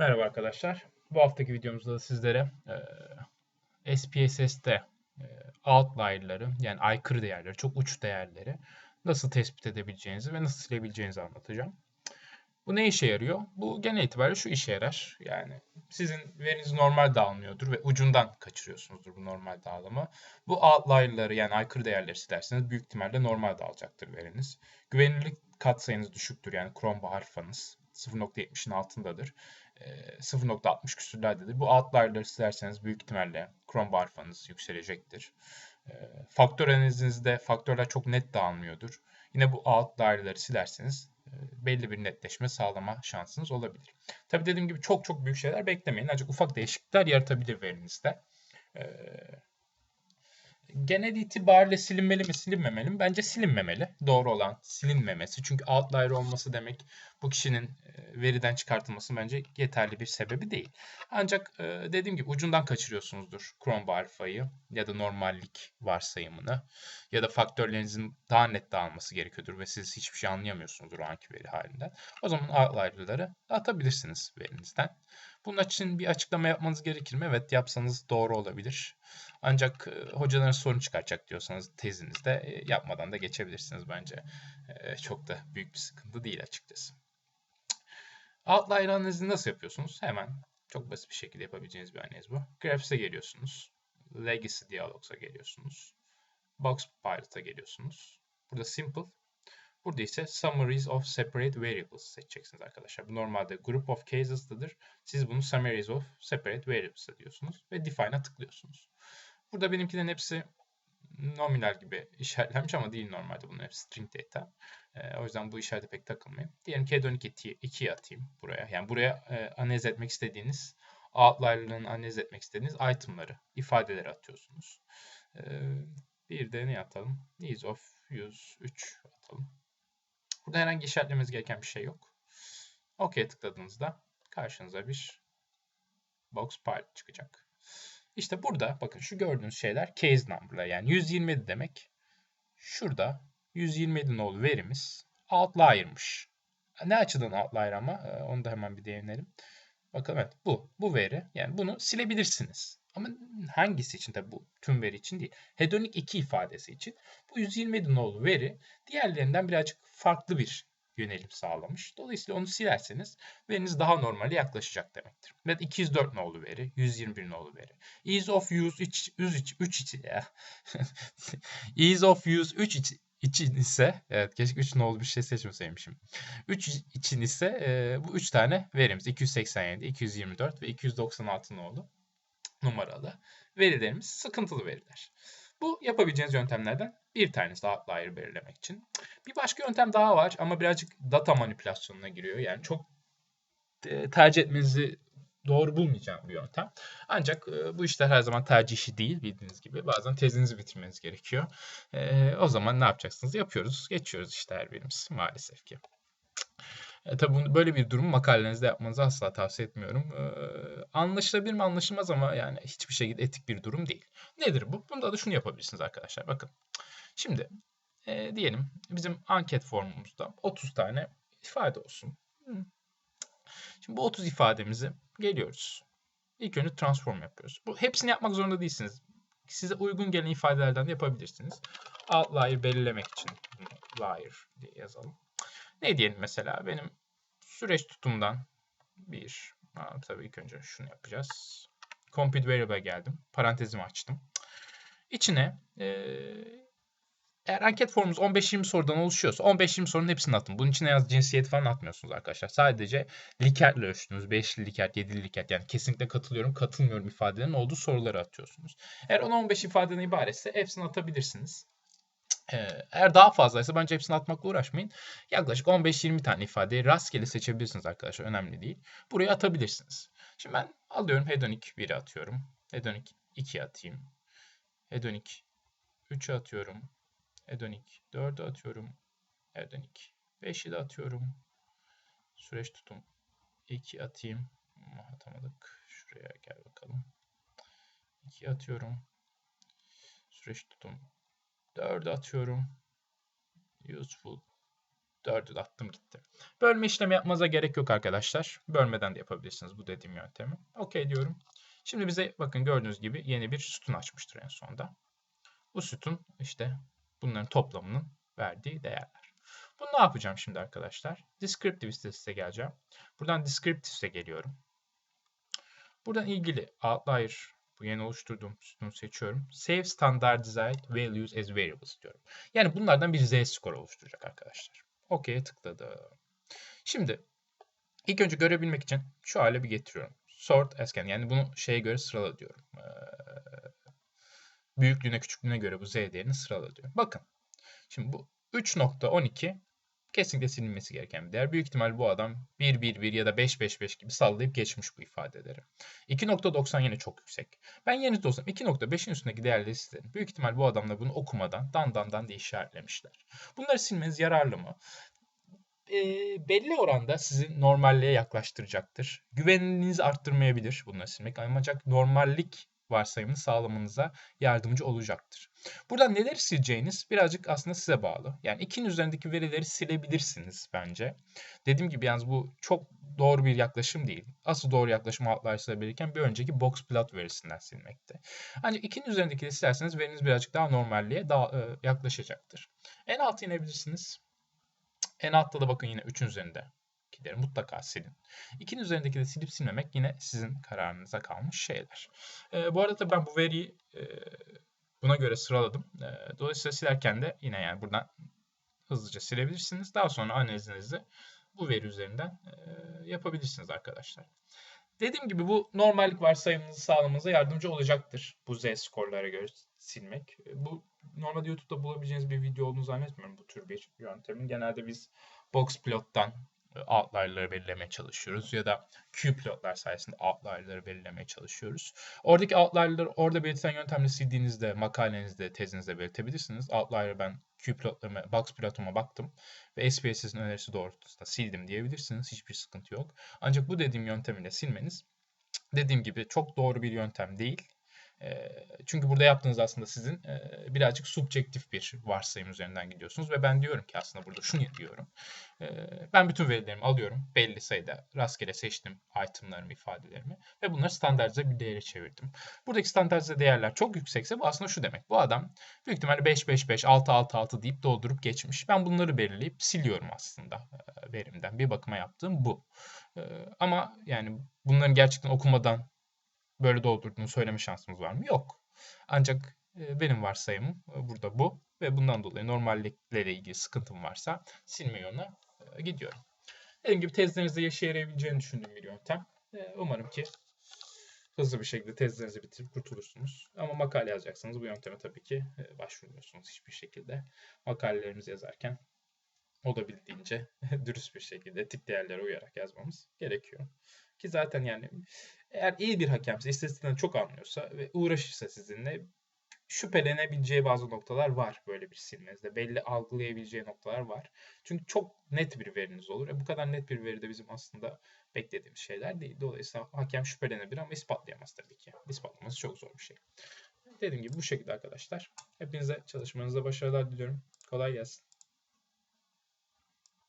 Merhaba arkadaşlar. Bu haftaki videomuzda da sizlere e, SPSS'te e, outlier'ları yani aykırı değerleri, çok uç değerleri nasıl tespit edebileceğinizi ve nasıl silebileceğinizi anlatacağım. Bu ne işe yarıyor? Bu genel itibariyle şu işe yarar. Yani sizin veriniz normal dağılmıyordur ve ucundan kaçırıyorsunuzdur bu normal dağılımı. Bu outlier'ları yani aykırı değerleri silerseniz büyük ihtimalle normal dağılacaktır veriniz. Güvenilirlik katsayınız düşüktür yani Chrome harfanız 0.70'in altındadır. 0.60 küsürlerdedir. Bu outlier'ları silerseniz büyük ihtimalle Chrome harfanız yükselecektir. Faktör analizinizde faktörler çok net dağılmıyordur. Yine bu outlier'ları silerseniz belli bir netleşme sağlama şansınız olabilir. Tabi dediğim gibi çok çok büyük şeyler beklemeyin. Ancak ufak değişiklikler yaratabilir verinizde. Genel itibariyle silinmeli mi silinmemeli mi? Bence silinmemeli. Doğru olan silinmemesi. Çünkü outlier olması demek bu kişinin veriden çıkartılması bence yeterli bir sebebi değil. Ancak dediğim gibi ucundan kaçırıyorsunuzdur Chrome alfayı ya da normallik varsayımını ya da faktörlerinizin daha net dağılması gerekiyordur ve siz hiçbir şey anlayamıyorsunuzdur o anki veri halinden. O zaman outlier'ları atabilirsiniz verinizden. Bunun için bir açıklama yapmanız gerekir mi? Evet yapsanız doğru olabilir. Ancak hocaların sorun çıkaracak diyorsanız tezinizde yapmadan da geçebilirsiniz bence. Çok da büyük bir sıkıntı değil açıkçası. Outlier analizini nasıl yapıyorsunuz? Hemen çok basit bir şekilde yapabileceğiniz bir analiz bu. Graphs'e geliyorsunuz. Legacy Dialogs'a geliyorsunuz. Box Pilot'a geliyorsunuz. Burada Simple. Burada ise Summaries of Separate Variables seçeceksiniz arkadaşlar. Bu normalde Group of Cases'tadır. Siz bunu Summaries of Separate Variables'a diyorsunuz ve Define'a tıklıyorsunuz. Burada benimkilerin hepsi nominal gibi işaretlenmiş ama değil normalde bunun hepsi string data. E, o yüzden bu işarete pek takılmayın. Diyelim ki hedonic 2'yi atayım buraya. Yani buraya e, analiz etmek istediğiniz outlier'ların analiz etmek istediğiniz itemları, ifadeleri atıyorsunuz. E, bir de ne atalım? Ease of use 3 atalım. Burada herhangi işaretlemeniz gereken bir şey yok. OK tıkladığınızda karşınıza bir box pilot çıkacak. İşte burada bakın şu gördüğünüz şeyler case number'lar yani 127 demek. Şurada 127 nolu verimiz outlier'mış. Ne açıdan outlier ama ee, onu da hemen bir değinelim. Bakalım evet bu. Bu veri. Yani bunu silebilirsiniz. Ama hangisi için tabi bu tüm veri için değil. Hedonic 2 ifadesi için bu 127 nolu veri diğerlerinden birazcık farklı bir yönelim sağlamış. Dolayısıyla onu silerseniz veriniz daha normale yaklaşacak demektir. Ve 204 nolu veri, 121 nolu veri. Ease of use 3, 3, 3 için ya. Ease of use 3 için ise evet keşke 3 nolu bir şey seçmeseymişim. 3 için ise e, bu 3 tane verimiz 287, 224 ve 296 nolu numaralı verilerimiz sıkıntılı veriler. Bu yapabileceğiniz yöntemlerden bir tanesi outlier belirlemek için. Bir başka yöntem daha var ama birazcık data manipülasyonuna giriyor. Yani çok e, tercih etmenizi doğru bulmayacağım bir yöntem. Ancak e, bu işler her zaman tercih işi değil bildiğiniz gibi. Bazen tezinizi bitirmeniz gerekiyor. E, o zaman ne yapacaksınız? Yapıyoruz, geçiyoruz işte her birimiz maalesef ki. E, tabii böyle bir durum makalenizde yapmanızı asla tavsiye etmiyorum. E, anlaşılabilir mi anlaşılmaz ama yani hiçbir şekilde etik bir durum değil. Nedir bu? Bunda da şunu yapabilirsiniz arkadaşlar. Bakın. Şimdi e, diyelim bizim anket formumuzda 30 tane ifade olsun. Şimdi bu 30 ifademizi geliyoruz. İlk önce transform yapıyoruz. Bu hepsini yapmak zorunda değilsiniz. Size uygun gelen ifadelerden de yapabilirsiniz. Outlier belirlemek için liar diye yazalım. Ne diyelim mesela benim süreç tutumdan bir Aa, tabii ilk önce şunu yapacağız. Compute variable geldim. Parantezimi açtım. İçine e, eğer anket formumuz 15-20 sorudan oluşuyorsa 15-20 sorunun hepsini atın. Bunun içine yaz cinsiyet falan atmıyorsunuz arkadaşlar. Sadece likertle ölçtünüz. 5'li liket, 7'li liket yani kesinlikle katılıyorum, katılmıyorum ifadelerin olduğu soruları atıyorsunuz. Eğer 10-15 ifadeden ibaretse hepsini atabilirsiniz. Eğer daha fazlaysa bence hepsini atmakla uğraşmayın. Yaklaşık 15-20 tane ifadeyi rastgele seçebilirsiniz arkadaşlar. Önemli değil. Buraya atabilirsiniz. Şimdi ben alıyorum hedonic 1'i atıyorum. Hedonic 2 atayım. Hedonic 3'ü atıyorum. Hedonic 4'ü atıyorum. Hedonic 5'i de atıyorum. Süreç tutum 2 atayım. Atamadık. Şuraya gel bakalım. 2 atıyorum. Süreç tutum 4'ü atıyorum. Useful 4'ü de attım gitti. Bölme işlemi yapmanıza gerek yok arkadaşlar. Bölmeden de yapabilirsiniz bu dediğim yöntemi. Okey diyorum. Şimdi bize bakın gördüğünüz gibi yeni bir sütun açmıştır en sonda. Bu sütun işte bunların toplamının verdiği değerler. Bunu ne yapacağım şimdi arkadaşlar? Descriptive sitesine geleceğim. Buradan Descriptive'e geliyorum. Buradan ilgili outlier bu yeni oluşturduğum sütunu seçiyorum. Save standardized values as variables diyorum. Yani bunlardan bir z-score oluşturacak arkadaşlar. OK'ye tıkladım. Şimdi ilk önce görebilmek için şu hale bir getiriyorum. Sort as can. Yani bunu şeye göre sırala diyorum. Ee, büyüklüğüne küçüklüğüne göre bu z değerini sırala diyorum. Bakın. Şimdi bu 3.12 kesinlikle silinmesi gereken bir değer. Büyük ihtimal bu adam 1, 1, 1 ya da 5, 5, 5 gibi sallayıp geçmiş bu ifadeleri. 2.90 yine çok yüksek. Ben yeni olsam 2.5'in üstündeki değerleri silerim. Büyük ihtimal bu adamlar bunu okumadan dan dan dan diye işaretlemişler. Bunları silmeniz yararlı mı? E, belli oranda sizi normalliğe yaklaştıracaktır. Güveninizi arttırmayabilir bunları silmek. Ancak normallik varsayımını sağlamanıza yardımcı olacaktır. Buradan neler sileceğiniz birazcık aslında size bağlı. Yani 2'nin üzerindeki verileri silebilirsiniz bence. Dediğim gibi yalnız bu çok doğru bir yaklaşım değil. Asıl doğru yaklaşım outlier belirken bir önceki box plot verisinden silmekte. Ancak 2'nin üzerindekileri silerseniz veriniz birazcık daha normalliğe daha, e, yaklaşacaktır. En alt inebilirsiniz. En altta da bakın yine 3'ün üzerinde Kileri mutlaka silin. İkinin üzerindeki de silip silmemek yine sizin kararınıza kalmış şeyler. E, bu arada tabii ben bu veriyi e, buna göre sıraladım. E, dolayısıyla silerken de yine yani buradan hızlıca silebilirsiniz. Daha sonra analizinizi bu veri üzerinden e, yapabilirsiniz arkadaşlar. Dediğim gibi bu normallik varsayımınızı sağlamanıza yardımcı olacaktır. Bu Z skorlara göre silmek. Bu normalde YouTube'da bulabileceğiniz bir video olduğunu zannetmiyorum bu tür bir yöntemin. Genelde biz Boxplot'tan outlier'ları belirlemeye çalışıyoruz ya da Q-plotlar sayesinde outlier'ları belirlemeye çalışıyoruz. Oradaki outlier'ları orada belirtilen yöntemle sildiğinizde makalenizde, tezinizde belirtebilirsiniz. Outlier'ı ben Q-plotlarıma, box plotuma baktım ve SPSS'in önerisi doğrultusunda sildim diyebilirsiniz. Hiçbir sıkıntı yok. Ancak bu dediğim yöntemiyle silmeniz dediğim gibi çok doğru bir yöntem değil. Çünkü burada yaptığınız aslında sizin birazcık subjektif bir varsayım üzerinden gidiyorsunuz ve ben diyorum ki aslında burada şunu diyorum. Ben bütün verilerimi alıyorum. Belli sayıda rastgele seçtim itemlarımı, ifadelerimi ve bunları standartize bir değere çevirdim. Buradaki standartize değerler çok yüksekse bu aslında şu demek. Bu adam büyük ihtimalle 5 5 5 6 6 6 deyip doldurup geçmiş. Ben bunları belirleyip siliyorum aslında verimden. Bir bakıma yaptığım bu. Ama yani bunların gerçekten okumadan böyle doldurduğunu söyleme şansımız var mı? Yok. Ancak e, benim varsayımım e, burada bu ve bundan dolayı normalliklerle ilgili sıkıntım varsa silme yoluna e, gidiyorum. Dediğim gibi tezlerinizde yaşa yarayabileceğini düşündüğüm bir yöntem. Umarım ki hızlı bir şekilde tezlerinizi bitirip kurtulursunuz. Ama makale yazacaksanız bu yönteme tabii ki başvurmuyorsunuz hiçbir şekilde. Makalelerimizi yazarken olabildiğince dürüst bir şekilde tip değerlere uyarak yazmamız gerekiyor. Ki zaten yani eğer iyi bir hakemse, istatistikten çok anlıyorsa ve uğraşırsa sizinle şüphelenebileceği bazı noktalar var böyle bir silmezde. Belli algılayabileceği noktalar var. Çünkü çok net bir veriniz olur. E bu kadar net bir veri de bizim aslında beklediğimiz şeyler değil. Dolayısıyla hakem şüphelenebilir ama ispatlayamaz tabii ki. İspatlaması çok zor bir şey. Dediğim gibi bu şekilde arkadaşlar. Hepinize çalışmanızda başarılar diliyorum. Kolay gelsin.